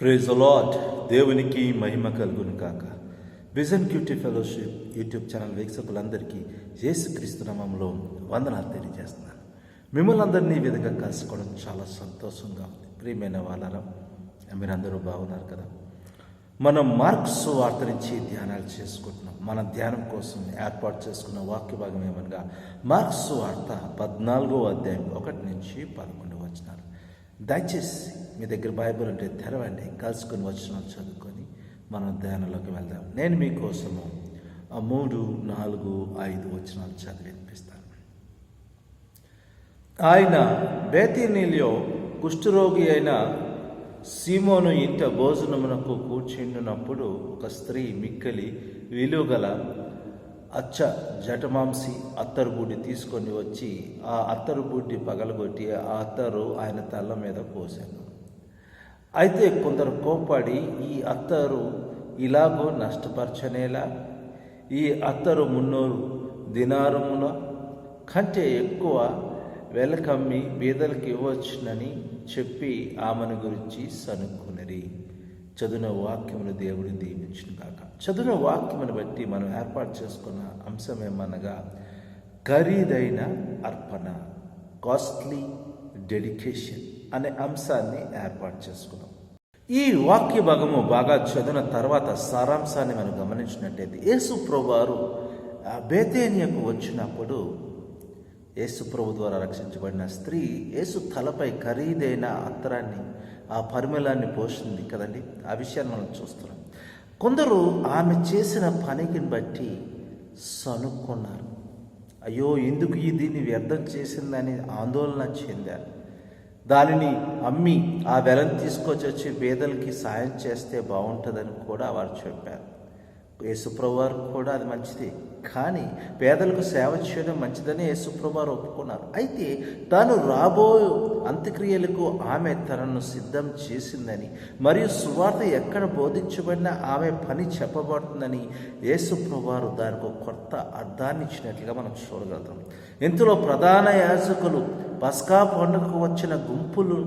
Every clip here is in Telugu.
ప్రేజ్ లాడ్ దేవునికి మహిమ కలుగును కాక vision QT fellowship YouTube channel వీక్షకులందరికీ యేసుక్రీస్తు నామంలో వందనాలు తెలియజేస్తున్నాను. మిమ్మల్ని అందరినీ ఈ విధంగా కలుసుకోవడం చాలా సంతోషంగా ఉంది. ప్రియమైన వాళ్ళరా మీరందరూ బాగున్నారు కదా? మనం మార్క్స్ వార్త నుంచి ధ్యానాలు చేసుకుంటున్నాం. మన ధ్యానం కోసం ఏర్పాటు చేసుకున్న వాక్య భాగం ఏమనగా మార్క్స్ వార్త పద్నాలుగో అధ్యాయం ఒకటి నుంచి పదకొండు వచ్చినారు దయచేసి మీ దగ్గర బైబిల్ ఉంటే తెరవండి. కలుసుకొని వచ్చిన చదువుకొని మనం ధ్యానంలోకి వెళ్దాం. నేను మీకోసము ఆ మూడు నాలుగు ఐదు వచనాలు చదివి వినిపిస్తాను. ఆయన బేతీనీలో కుష్ఠరోగి అయిన సీమోను ఇంట భోజనమునకు కూర్చుండినప్పుడు ఒక స్త్రీ మిక్కలి విలువగల అచ్చ జటమాంసి అత్తరుబుడ్డి తీసుకొని వచ్చి ఆ అత్తరుబుడ్డి పగలగొట్టి ఆ అత్తరు ఆయన తల్ల మీద పోసాను. అయితే కొందరు కోపాడి ఈ అత్తరు ఇలాగో నష్టపరచనేలా? ఈ అత్తరు మున్నూరు దినారమున కంటే ఎక్కువ వెలకమ్మి బీదలకు ఇవ్వచ్చునని చెప్పి ఆమెను గురించి సనుక్కునరి. చదువున వాక్యమును దేవుడు దీవించును కాక చదివిన వాక్యమును బట్టి మనం ఏర్పాటు చేసుకున్న అంశం ఏమనగా ఖరీదైన అర్పణ కాస్ట్లీ డెడికేషన్. అనే అంశాన్ని ఏర్పాటు చేసుకున్నాం. ఈ వాక్య భాగము బాగా చదివిన తర్వాత సారాంశాన్ని మనం గమనించినట్టయితే యేసు ప్రభువారు ఆ బేతేనియకు వచ్చినప్పుడు యేసు ప్రభు ద్వారా రక్షించబడిన స్త్రీ యేసు తలపై ఖరీదైన అత్తరాన్ని ఆ పరిమళాన్ని పోసింది కదండి? ఆ విషయాన్ని మనం చూస్తున్నాం. కొందరు ఆమె చేసిన పనికి బట్టి సనుక్కున్నారు. అయ్యో ఎందుకు ఈ దీన్ని వ్యర్థం చేసిందని ఆందోళన చెందారు? దానిని అమ్మి ఆ వెలను తీసుకొచ్చి వచ్చి పేదలకి సాయం చేస్తే బాగుంటుందని కూడా వారు చెప్పారు. యేసుప్రభువారు కూడా అది మంచిది. కానీ పేదలకు సేవ చేయడం మంచిదని యేసుప్రభువారు ఒప్పుకున్నారు. అయితే తాను రాబో అంత్యక్రియలకు ఆమె తనను సిద్ధం చేసిందని మరియు సువార్త ఎక్కడ బోధించబడినా ఆమె పని చెప్పబడుతుందని యేసుప్రభువారు దానికి కొత్త అర్థాన్ని ఇచ్చినట్లుగా మనం చూడగలుగుతాం. ఇందులో ప్రధాన యాజకులు పస్కా పండుగకు వచ్చిన గుంపులు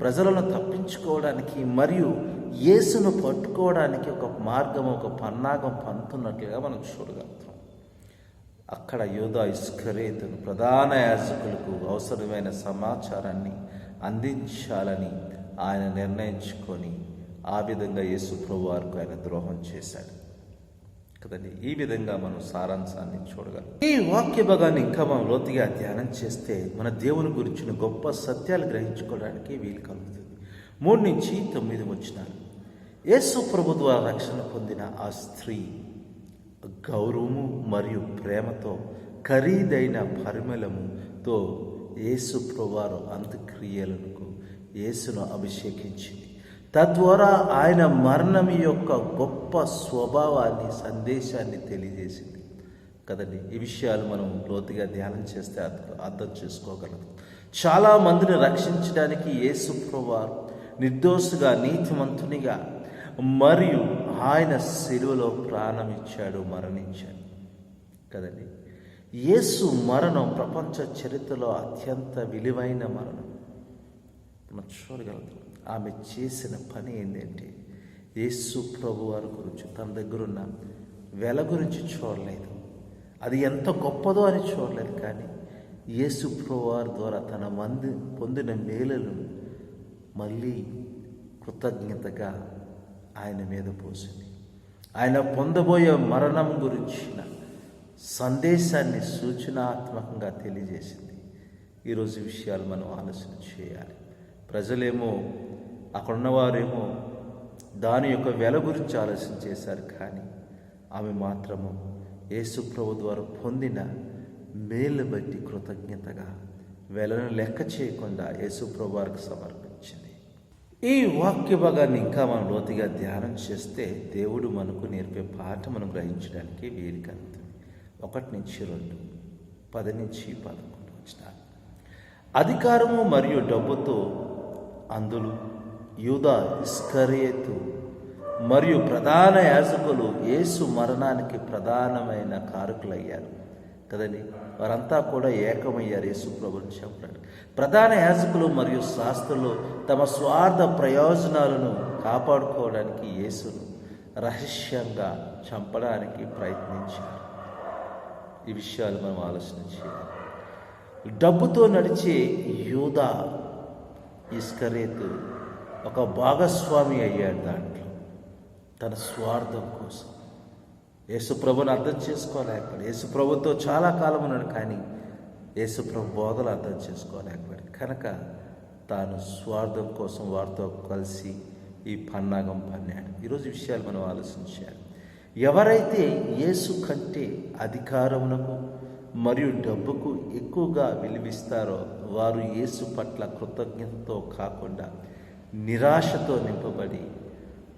ప్రజలను తప్పించుకోవడానికి మరియు యేసును పట్టుకోవడానికి ఒక మార్గం ఒక పన్నాగం పంతున్నట్లుగా మనం చూడగలుగుతాం. అక్కడ యోధా ఇస్కరేతును ప్రధాన యాజకులకు అవసరమైన సమాచారాన్ని అందించాలని ఆయన నిర్ణయించుకొని ఆ విధంగా యేసు ప్రభువారికి ఆయన ద్రోహం చేశాడు. కదండి ఈ విధంగా మనం సారాంశాన్ని చూడగలం ఈ వాక్య భాగాన్ని ఇంకా మనం లోతుగా ధ్యానం చేస్తే మన దేవుని గురించిన గొప్ప సత్యాలు గ్రహించుకోవడానికి వీలు కలుగుతుంది. మూడు నుంచి తొమ్మిది వచ్చినారు. యేసు ప్రభు ద్వారా రక్షణ పొందిన ఆ స్త్రీ గౌరవము మరియు ప్రేమతో ఖరీదైన పరిమళముతో యేసు ప్రభువారు అంత్యక్రియలకు యేసును అభిషేకించింది. తద్వారా ఆయన మరణం యొక్క గొప్ప స్వభావాన్ని సందేశాన్ని తెలియజేసింది. కదండి ఈ విషయాలు మనం లోతుగా ధ్యానం చేస్తే అర్థం అర్థం చేసుకోగలం. చాలా మందిని రక్షించడానికి యేసు ప్రభువారు నిర్దోషుగా నీతిమంతునిగా మరియు ఆయన శిలువలో ప్రాణం ఇచ్చాడు మరణించాడు. కదండి? యేసు మరణం ప్రపంచ చరిత్రలో అత్యంత విలువైన మరణం. మనం చూడగలుగుతాం ఆమె చేసిన పని ఏంటంటే యేసు ప్రభు వారి గురించి తన దగ్గరున్న వెల గురించి చూడలేదు. అది ఎంత గొప్పదో అని చూడలేదు కానీ యేసు ప్రభు వారి ద్వారా తన మంది పొందిన మేలులను మళ్ళీ కృతజ్ఞతగా ఆయన మీద పోసింది. ఆయన పొందబోయే మరణం గురించిన సందేశాన్ని సూచనాత్మకంగా తెలియజేసింది. ఈరోజు విషయాలు మనం ఆలోచన చేయాలి. ప్రజలేమో అక్కడున్నవారేమో దాని యొక్క వెల గురించి ఆలోచన చేశారు కానీ ఆమె మాత్రము యేసుప్రభు ద్వారా పొందిన మేలు బట్టి కృతజ్ఞతగా వెలను లెక్క చేయకుండా యేసుప్రభు వారికి సమర్పించింది ఈ వాక్య భాగాన్ని ఇంకా మనం లోతుగా ధ్యానం చేస్తే దేవుడు మనకు నేర్పే పాఠ మనం గ్రహించడానికి వీలు కలుగుతుంది ఒకటి నుంచి రెండు పది నుంచి పదకొండు వచ్చిన అధికారము మరియు డబ్బుతో అందులు యూదా ఇస్కరేతు మరియు ప్రధాన యాజకులు యేసు మరణానికి ప్రధానమైన కారకులయ్యారు. కదండి? వారంతా కూడా ఏకమయ్యారు యేసు ప్రభుని చెప్పడానికి ప్రధాన యాజకులు మరియు శాస్త్రులు తమ స్వార్థ ప్రయోజనాలను కాపాడుకోవడానికి యేసును రహస్యంగా చంపడానికి ప్రయత్నించారు. ఈ విషయాలు మనం ఆలోచన చేయాలి. డబ్బుతో నడిచే యూదా ఇస్కరేతు ఒక భాగస్వామి అయ్యాడు దాంట్లో. తన స్వార్థం కోసం. యేసుప్రభుని అర్థం చేసుకోలేకపోయాడు. యేసుప్రభుతో చాలా కాలం ఉన్నాడు కానీ యేసుప్రభు బోధలు అర్థం చేసుకోలేకపోయాడు. కనుక తాను స్వార్థం కోసం వారితో కలిసి ఈ పన్నాగం పన్నాడు. ఈరోజు విషయాలు మనం ఆలోచించాలి. ఎవరైతే యేసు కంటే అధికారమునకు మరియు డబ్బుకు ఎక్కువగా విలువిస్తారో వారు యేసు పట్ల కృతజ్ఞతతో కాకుండా నిరాశతో నింపబడి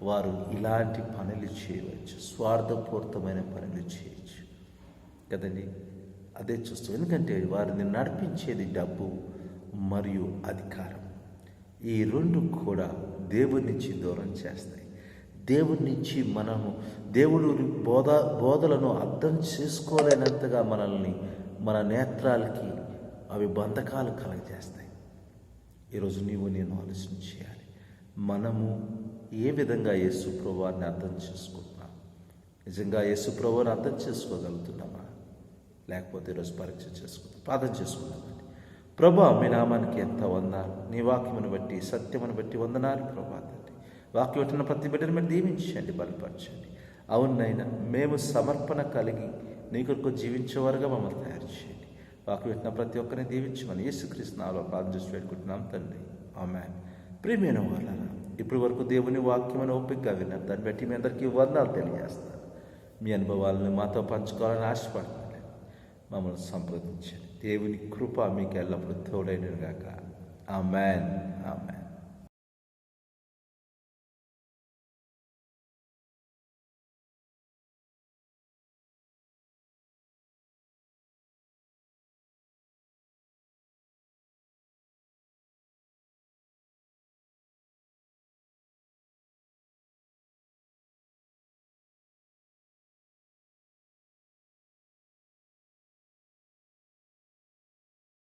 వారు ఇలాంటి పనులు చేయవచ్చు. స్వార్థపూరితమైన పనులు చేయొచ్చు కదండి? అదే చూస్తాం. ఎందుకంటే వారిని నడిపించేది డబ్బు మరియు అధికారం. ఈ రెండు కూడా దేవుడి నుంచి దూరం చేస్తాయి. దేవుడి నుంచి మనము దేవుడు బోధ బోధలను అర్థం చేసుకోలేనంతగా మనల్ని మన నేత్రాలకి అవి బంధకాలు కలగజేస్తాయి. ఈరోజు నీవు నేను ఆలోచన చేయాలి. మనము ఏ విధంగా యేసుప్రభువాన్ని అర్థం చేసుకుంటున్నాం? నిజంగా యేసు అర్థం చేసుకోగలుగుతున్నామా? లేకపోతే ఈరోజు పరీక్ష చేసుకుందాం. ప్రార్థన చేసుకుందామండి ప్రభా మీ నామానికి ఎంత వందాలు నీ వాక్యమును బట్టి సత్యమును బట్టి వందనాలు ప్రభా తండ్రి. వాక్యం పెట్టిన ప్రతి బిడ్డను మీరు దీవించండి బలపరచండి. అవునైనా మేము సమర్పణ కలిగి నీ కొరకు జీవించేవారుగా మమ్మల్ని తయారు చేయండి. వాక్యం పెట్టిన ప్రతి ఒక్కరిని దీవించమని యేసుకృష్ణాలో ప్రార్థన చేసి పెట్టుకుంటున్నాం తండ్రి. ఆమె ప్రేమైన వాళ్ళ ఇప్పటి వరకు దేవుని వాక్యం అని ఓపికగా విన్నారు దాన్ని బట్టి మీ అందరికీ వర్ణాలు తెలియజేస్తారు మీ అనుభవాలను మాతో పంచుకోవాలని ఆశపడుతున్నాను. మమ్మల్ని సంప్రదించండి. దేవుని కృప మీకు ఎల్లప్పుడూ తోడైనగాక ఆ మ్యాన్ ఆ మ్యాన్